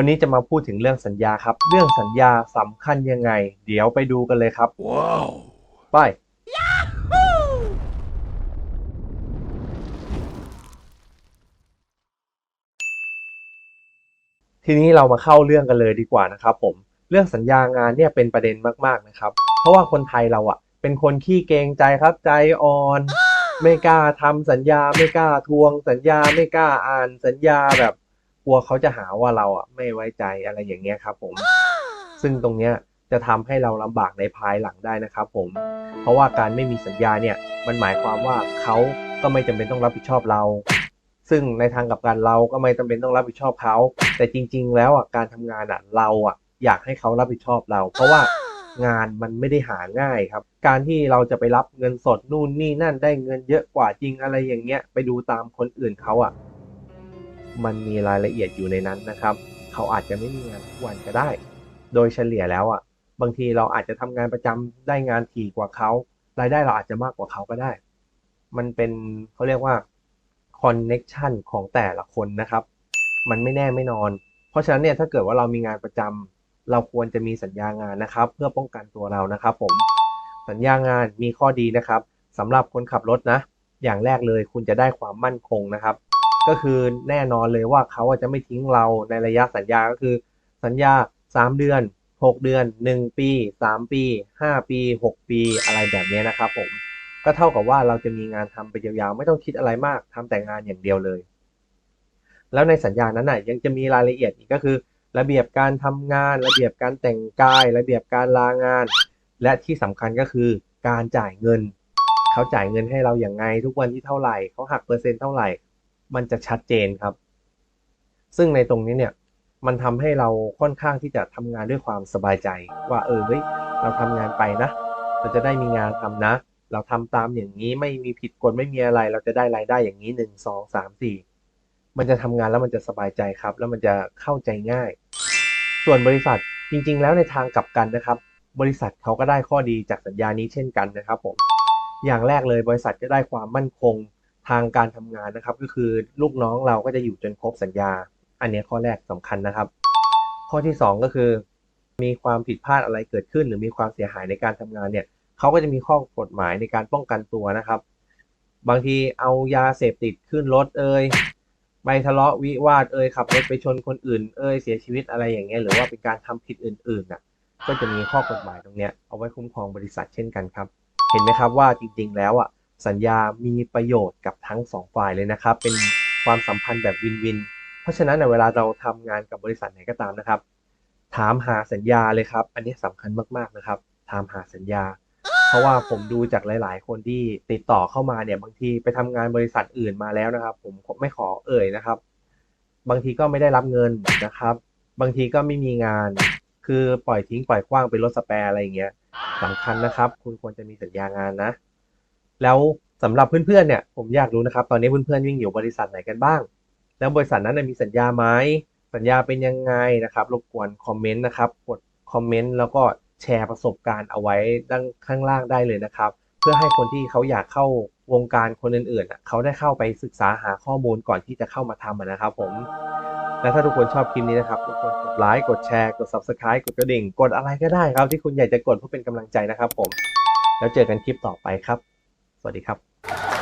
วันนี้จะมาพูดถึงเรื่องสัญญาครับ เรื่องสัญญาสำคัญยังไง เดี๋ยวไปดูกันเลยครับ Wow. ไป ทีนี้เรามาเข้าเรื่องกันเลยดีกว่านะครับผม เรื่องสัญญางานเนี่ยเป็นประเด็นมากๆนะครับ เพราะว่าคนไทยเราอะเป็นคนขี้เกรงใจครับใจอ่อน ไม่กล้าทำสัญญาไม่กล้าทวง สัญญาไม่กล้าอ่านสัญญาแบบก ลัวเขาจะหาว่าเราอะไม่ไว้ใจอะไรอย่างเงี้ยครับผม ซึ่งตรงเนี้ยจะทำให้เราลำบากในภายหลังได้นะครับผม เพราะว่าการไม่มีสัญญาเนี่ยมันหมายความว่าเขาก็ไม่จำเป็นต้องรับผิดชอบเรา ซึ่งในทางกลับกันเราก็ไม่จำเป็นต้องรับผิดชอบเขา แต่จริง ๆ แล้วอะการทำงานอะเราอะอยากให้เขารับผิดชอบเรา เพราะว่างานมันไม่ได้หาง่ายครับ การที่เราจะไปรับเงินสดนู่นนี่นั่นได้เงินเยอะกว่าจริงอะไรอย่างเงี้ย ไปดูตามคนอื่นเขาอะ มันมีรายละเอียดอยู่ในนั้นนะครับ เขาอาจจะไม่มีงานทุกวันก็ได้ โดยเฉลี่ยแล้วอะ บางทีเราอาจจะทำงานประจำได้งานถี่กว่าเขา รายได้เราอาจจะมากกว่าเขาก็ได้ มันเป็นเขาเรียกว่าคอนเน็ชันของแต่ละคนนะครับ มันไม่แน่ไม่นอน เพราะฉะนั้นเนี่ยถ้าเกิดว่าเรามีงานประจำเราควรจะมีสัญญางานนะครับ เพื่อป้องกันตัวเรานะครับ ผม สัญญางานมีข้อดีนะครับสำหรับคนขับรถนะ อย่างแรกเลยคุณจะได้ความมั่นคงนะครับ ก็คือแน่นอนเลยว่าเขาจะไม่ทิ้งเราในระยะสัญญาก็คือ สัญญา 3 เดือน 6 เดือน 1 ปี 3 ปี 5 ปี 6 ปีอะไรแบบนี้นะครับผมก็เท่ากับว่าเราจะมีงานทำไปยาวๆไม่ต้องคิดอะไรมากทำแต่งานอย่างเดียวเลย แล้วในสัญญานั้นน่ะยังจะมีรายละเอียดอีกก็คือ ระเบียบการทำงาน ระเบียบการแต่งกาย ระเบียบการลางาน และที่สำคัญก็คือการจ่ายเงิน เขาจ่ายเงินให้เราอย่างไง ทุกวันที่เท่าไหร่เขาหักเปอร์เซ็นต์เท่าไหร่ มันจะชัดเจนครับ ซึ่งในตรงนี้เนี่ยมันทำให้เราค่อนข้างที่จะทำงานด้วยความสบายใจ ว่าเออเฮ้ยเราทำงานไปนะเราจะได้มีงานทำนะ เราทำตามอย่างนี้ไม่มีผิดกฎไม่มีอะไร เราจะได้รายได้อย่างนี้หนึ่งสองสามสี่มันจะทำงานแล้วมันจะสบายใจครับ แล้วมันจะเข้าใจง่าย ส่วนบริษัทจริง ๆ แล้วในทางกลับกันนะครับ บริษัทเขาก็ได้ข้อดีจากสัญญานี้เช่นกันนะครับผมอย่างแรกเลยบริษัทก็ได้ความมั่นคง ทางการทำงานนะครับ ก็คือลูกน้องเราก็จะอยู่จนครบสัญญา อันนี้ข้อแรกสำคัญนะครับ ข้อที่ 2 ก็คือ มีความผิดพลาดอะไรเกิดขึ้น หรือมีความเสียหายในการทำงานเนี่ยเขาก็จะมีข้อกฎหมายในการป้องกันตัวนะครับ บางทีเอายาเสพติดขึ้นรถเอ่ยไปทะเลาะวิวาทเอ่ยขับรถไปชนคนอื่น เอ่ยเสียชีวิตอะไรอย่างเงี้ยหรือว่าเป็นการทำผิดอื่นๆน่ะก็จะมีข้อกฎหมายตรงเนี้ยเอาไว้คุ้มครองบริษัทเช่นกันครับ เห็นไหมครับว่าจริง ๆ แล้วอะ สัญญามีประโยชน์กับทั้งสองฝ่ายเลยนะครับ เป็นความสัมพันธ์แบบวินวิน เพราะฉะนั้นเวลาเราทำงานกับบริษัทไหนก็ตามนะครับ ถามหาสัญญาเลยครับ อันนี้สำคัญมากๆนะครับ ถามหาสัญญา เพราะว่าผมดูจากหลาย ๆ คนที่ติดต่อเข้ามาเนี่ยบางทีไปทำงานบริษัทอื่นมาแล้วนะครับ ผมไม่ขอเอ่ยนะครับ บางทีก็ไม่ได้รับเงินนะครับ บางทีก็ไม่มีงาน คือปล่อยทิ้งปล่อยกว้างเป็นรถสแปร์อะไรอย่างเงี้ยสำคัญนะครับ คุณควรจะมีสัญญางานนะ แล้วสำหรับเพื่อนๆเนี่ยผมอยากรู้นะครับ ตอนนี้เพื่อนๆวิ่งอยู่บริษัทไหนกันบ้าง แล้วบริษัทนั้นมีสัญญาไหมสัญญาเป็นยังไงนะครับ รบกวนคอมเมนต์นะครับกดคอมเมนต์แล้วก็แชร์ประสบการณ์เอาไว้ด้านข้างล่างได้เลยนะครับ เพื่อให้คนที่เขาอยากเข้าวงการคนอื่นๆน่ะเขาได้เข้าไปศึกษาหาข้อมูลก่อนที่จะเข้ามาทำนะครับ ผมและถ้าทุกคนชอบคลิปนี้นะครับทุกคนกดไลค์กดแชร์กด subscribe กดกระดิ่ง กดอะไรก็ได้ครับที่คุณอยากจะกดเพื่อเป็นกำลังใจนะครับ ผม แล้วเจอกันคลิปต่อไปครับ สวัสดีครับ